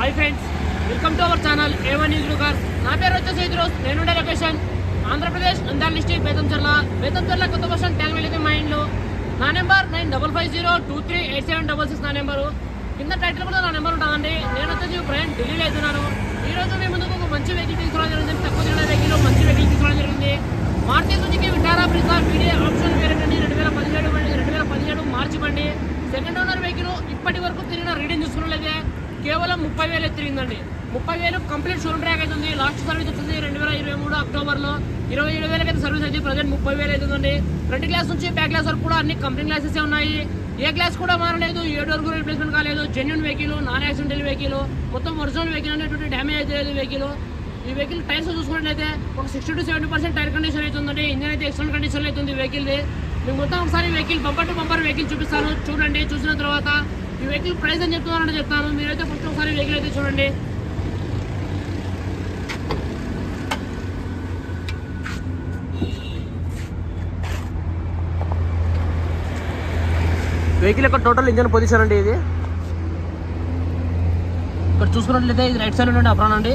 Hi friends welcome to our channel A news lookers నా పేరు వచ్చేసి ఇద్రోస్ నేనుండే లొకేషన్ ఆంధ్రప్రదేశ్ నంద్యాల డిస్ట్రిక్ట్ బేతంచర్ల బేతంచర్ల కొత్త బస్ ట్యాంక్ వెళ్ళింది మా ఇంట్లో నా number nine double five zero two three eight seven double six నా నెంబరు కింద టైటిల్ కూడా నా నెంబర్ ఉంటుందండి. నేను వచ్చేసి ప్రయాణం ఢిల్లీలో అవుతున్నాను ఈ రోజు మీ ముందుకు ఒక మంచి వెహికల్ తీసుకోవడం జరిగింది తక్కువ తిరిగిన వెహికల్ మంచి వెహికల్ తీసుకోవడం జరిగింది. మారుతి నుంచి Vitara Brezza media option variant అండి రెండు వేల పదిహేడు బండి రెండు వేల పదిహేడు మార్చి బండి సెకండ్ ఓనర్ వెహికల్ ఇప్పటి వరకు తిరిగిన రీడింగ్ చూసుకున్నట్లయితే కేవలం ముప్పై వేలు తిరిగిందండి ముప్పై వేలు కంప్లీట్ షోరూమ్ ట్రాక్ అవుతుంది లాస్ట్ సర్వీస్ వచ్చింది రెండు వేల ఇరవై మూడు అక్టోబర్లో. ఇరవై ఏడు వేలకి అయితే సర్వీస్ అయితే ప్రజెంట్ ముప్పై వేలు అవుతుందండి. ఫ్రంట్ గ్లాస్ నుంచి బ్యాక్ గ్లాస్ వరకు కూడా అన్ని కంపెనీ గ్లాసెస్ ఉన్నాయి. ఏ గ్లాస్ కూడా మారలేదు. ఏడు వరకు రిప్లేస్మెంట్ కాలేదు. Genuine vehicle non accidental vehicle మొత్తం ఒరిజినల్ వెహికల్ అనేటువంటి డ్యామేజ్ అయితే లేదు వెహికల్ ఈ వెహికల్ టైర్స్ చూసుకున్నట్లయితే ఒక sixty to seventy percent tyre condition అవుతుందండి. ఇంజన్ అయితే ఎక్సలెంట్ కండిషన్ అవుతుంది వెహికల్ది మీకు మొత్తం ఒకసారి vehicle bumper to bumper vehicle చూపిస్తాను. చూడండి. చూసిన తర్వాత ఈ వెహికల్ ప్రైస్ అని చెప్తున్నారంటే చెప్తాను. మీరైతే ఫస్ట్ ఒకసారి వెహికల్ అయితే చూడండి. వెహికల్ యొక్క టోటల్ ఇంజన్ పొజిషన్ అండి ఇది. ఇక్కడ చూసుకున్నట్లయితే ఇది రైట్ సైడ్ నుండి అప్రాన్ అండి.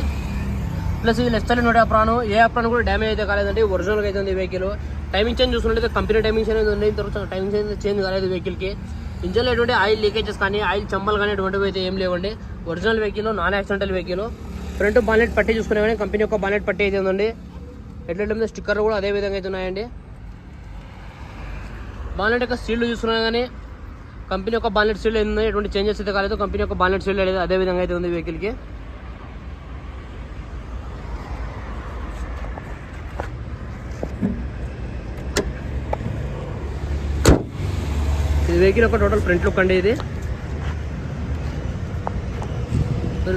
ప్లస్ ఇది లెఫ్ట్ సైడ్ నుండి అప్రాన్. ఏ అప్రాన్ కూడా డ్యామేజ్ అయితే కాలేదండి. ఒరిజినల్గా అయితే ఉంది వెహికల్. టైమింగ్ చేంజ్ చూసుకున్నట్లయితే కంపెనీ టైమింగ్ అనేది ఉంది. తర్వాత టైమింగ్ చేంజ్ చేంజ్ కాలేదు వెహికల్కి. ఇంజన్లో ఎటువంటి ఆయిల్ లీకేజెస్ కానీ ఆయిల్ చంబల్ కానీ ఎటువంటివి అయితే ఏం లేవండి. Original vehicle non accidental vehicle front ballot పట్టి చూసుకునే కానీ కంపెనీ యొక్క బాలెట్ పట్టి అయితే ఉందండి. ఎట్లా స్టిక్కర్ కూడా అదే విధంగా అయితే ఉన్నాయండి. బాలెట్ యొక్క సీల్డ్ చూసుకున్నా కానీ కంపెనీ యొక్క బాలెట్ సీల్డ్ ఉంది ఎటువంటి చేంజెస్ అయితే కాలేదు. కంపెనీ యొక్క బాలెట్ సీల్డ్ లేదు అదే విధంగా అయితే ఉంది వెహికల్కి వెహికల్ ఒక టోటల్ ఫ్రంట్ లుక్ అండి ఇది.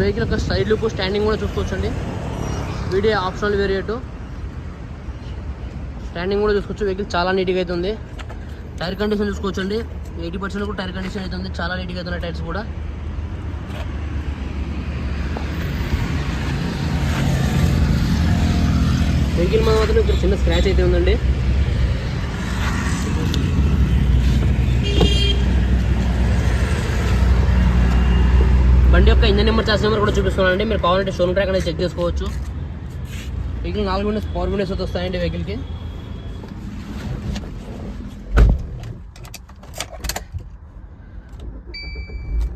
వెహికల్ యొక్క సైడ్ లుక్ స్టాండింగ్ కూడా చూసుకోవచ్చండి. వీడియో ఆప్షనల్ వేరియట్ స్టాండింగ్ కూడా చూసుకోవచ్చు. వెహికల్ చాలా నీట్గా అయితే ఉంది. టైర్ కండిషన్ చూసుకోవచ్చండి. ఎయిటీ పర్సెంట్ కూడా టైర్ కండిషన్ అయితే ఉంది. చాలా నీట్గా అయితే ఉన్నాయి టైర్స్ కూడా. వెహికల్ మాత్రం ఇక్కడ చిన్న స్క్రాచ్ అయితే ఉందండి బండి యొక్క ఇంజన్ నెంబర్ చార్జ్ నెంబర్ కూడా చూపిస్తున్నానండి. మీరు కావాలంటే షోరూమ్ ట్రాక్ అనేది చెక్ చేసుకోవచ్చు. వెహికల్ నాలుగు విండోస్ పవర్ విండోస్ అయితే వస్తాయండి వెహికల్కి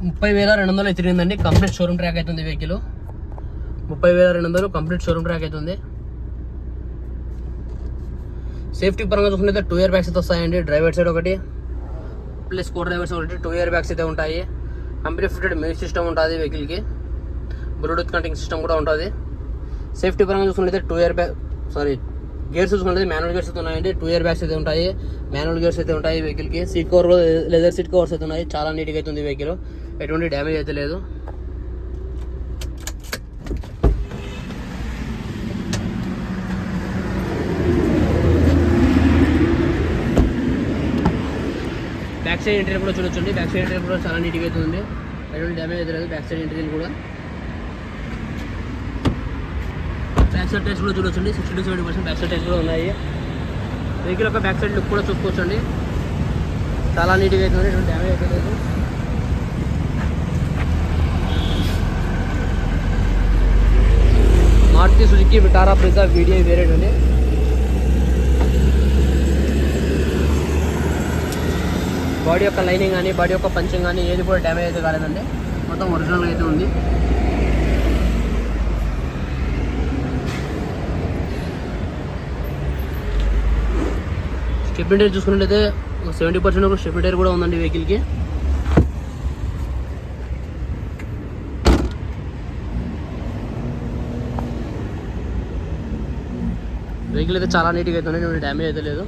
ముప్పై వేల రెండు వందలు తిరిగిందండి కంప్లీట్ షోరూమ్ ట్రాక్ అవుతుంది వెహికల్ ముప్పై వేల రెండు వందలు కంప్లీట్ షోరూమ్ ట్రాక్ అవుతుంది సేఫ్టీ పరంగా చూసుకుంటే టూ ఇయర్ బ్యాగ్స్ అయితే వస్తాయండి. డ్రైవర్ సైడ్ ఒకటి. ప్లస్ కో డ్రైవర్స్ ఒకటి. టూ ఇయర్ బ్యాగ్స్ అయితే ఉంటాయి. కంపెనీ ఫిటెడ్ మ్యూజిక్ సిస్టమ్ ఉంటుంది వెహికల్కి. బ్లూటూత్ కనెక్టింగ్ సిస్టమ్ కూడా ఉంటుంది. సేఫ్టీ పరంగా చూసుకుంటే two year bag sorry gears చూసుకుంటే మాన్యువల్ గేర్స్ అయితే ఉన్నాయండి. టూ ఇయర్ బ్యాగ్స్ అయితే ఉంటాయి. మాన్యువల్ గేర్స్ అయితే ఉంటాయి వెహికల్కి. Seat cover leather seat covers అయితే ఉన్నాయి. చాలా నీట్గా అయితే ఉంది వెహికల్. ఎటువంటి డ్యామేజ్ అయితే లేదు. బ్యాక్ సైడ్ ఎంట్రీ కూడా చూడొచ్చండి. బ్యాక్ సైడ్ ఎంట్రీ కూడా చాలా నీట్గా అయితే ఉంది. ఎటువంటి డ్యామేజ్ అయితే లేదు. బ్యాక్ సైడ్ ఎంట్రీ కూడా. బ్యాక్ సైడ్ టైర్స్ కూడా చూడొచ్చండి. Sixty to seventy percent back side tyres కూడా ఉన్నాయి. వెహికల్ యొక్క బ్యాక్ సైడ్ లుక్ కూడా చూసుకోవచ్చండి. చాలా నీట్గా అయితే ఉంది. ఎటువంటి డ్యామేజ్ అయితే లేదు. Maruti Suzuki Vitara Brezza video variant అండి బాడీ యొక్క లైనింగ్ కానీ బాడీ యొక్క పంచింగ్ కానీ ఏది కూడా డ్యామేజ్ అయితే కాలేదండి. మొత్తం ఒరిజినల్ అయితే ఉంది. స్టెప్ టైర్ చూసుకున్నట్లయితే సెవెంటీ పర్సెంట్ ఒక స్టెప్ టైర్ కూడా ఉందండి వెహికల్కి. వెహికల్ అయితే చాలా నీట్గా అయితే ఉన్నాయి డ్యామేజ్ అయితే లేదు.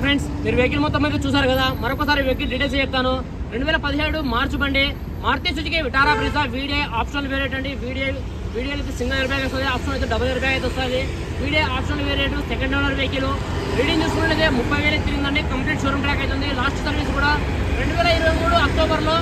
ఓకే ఫ్రెండ్స్ మీరు వెహికల్ మొత్తం అయితే చూసారు కదా. మరొకసారి వెహికల్ డీటెయిల్స్ చెప్తాను. రెండు వేల పదిహేడు మార్చి బండి Maruti Suzuki Vitara Brezza video option variant అండి. వీడియో వీడియో అయితే సింగిల్ ఎయిర్ బ్యాగ్ వస్తుంది. ఆప్షన్ అయితే డబుల్ రూపాయలు బ్యాగ్ అయితే వస్తుంది. Video option variant second owner vehicle reading చూసుకుంటే ముప్పై వేలు తిరిగిందండి. కంప్లీట్ షోరూమ్ ట్రాక్ అవుతుంది లాస్ట్ సర్వీస్ కూడా రెండు వేల ఇరవై మూడు అక్టోబర్లో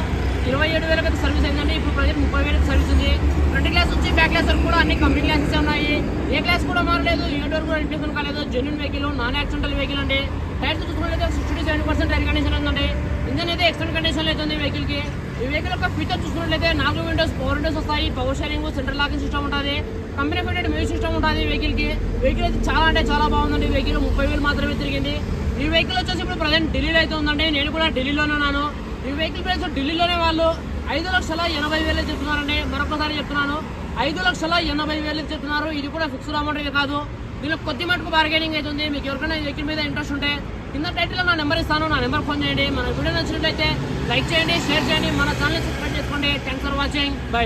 ఇరవై ఏడు వేల అయితే సర్వీస్ అయిందండి. ఇప్పుడు ప్రజెంట్ ముప్పై వేలకు సర్వీస్ ఉంది. ఫ్రంట్ క్లాస్ వచ్చి బ్యాక్ క్లాస్ వరకు కూడా అన్ని కంపెనీ క్లాసెస్ ఉన్నాయి. ఏ క్లాస్ కూడా మారలేదు. ఏ డోర్ కూడా రిప్లేస్మెంట్ కాలేదు. Genuine vehicle non accidental vehicle అండి. టైర్స్ చూసుకున్నట్లయితే sixty seven percent tyre condition ఉందండి. ఇంజన్ అయితే ఎక్స్టెంట్ కండిషన్ అవుతుంది వెహికల్కి. ఈ వెహికల్ యొక్క ఫీచర్ చూసుకున్నట్లయితే నాలుగు విండోస్ పవర్ విండోస్ వస్తాయి. Power steering centre locking system ఉంటుంది. కంపెనీ ఫిటెడ్ మ్యూజిక్ సిస్టమ్ ఉంటుంది వెహికల్కి. వెహికల్ అయితే చాలా అంటే చాలా బాగుందండి. వెహికల్ ముప్పై వేలు మాత్రమే తిరిగింది. ఈ వెహికల్ వచ్చేసి ఇప్పుడు ప్రజెంట్ ఢిల్లీలో అయితే ఉందండి. నేను కూడా ఢిల్లీలోనే ఉన్నాను. ఈ వెహికల్ ప్రైస్ ఢిల్లీలోనే వాళ్ళు ఐదు లక్షల ఎనభై వేలు చెప్తున్నారండి. మరొకసారి చెప్తున్నాను. ఐదు లక్షల ఎనభై వేలు చెప్తున్నారు. ఇది కూడా ఫిక్స్డ్ అమౌంట్ కాదు. దీనిలో కొద్ది మటుకు బార్గెనింగ్ అవుతుంది మీకు ఎవరికైనా ఈ వెహికల్ మీద ఇంట్రెస్ట్ ఉంటే కింద టైటిల్లో నా నెంబర్ ఇస్తాను నా నెంబర్ ఫోన్ చేయండి. మన వీడియో నచ్చినట్లయితే లైక్ చేయండి షేర్ చేయండి. మన ఛానల్ సబ్స్క్రైబ్ చేసుకోండి. Thanks for watching bye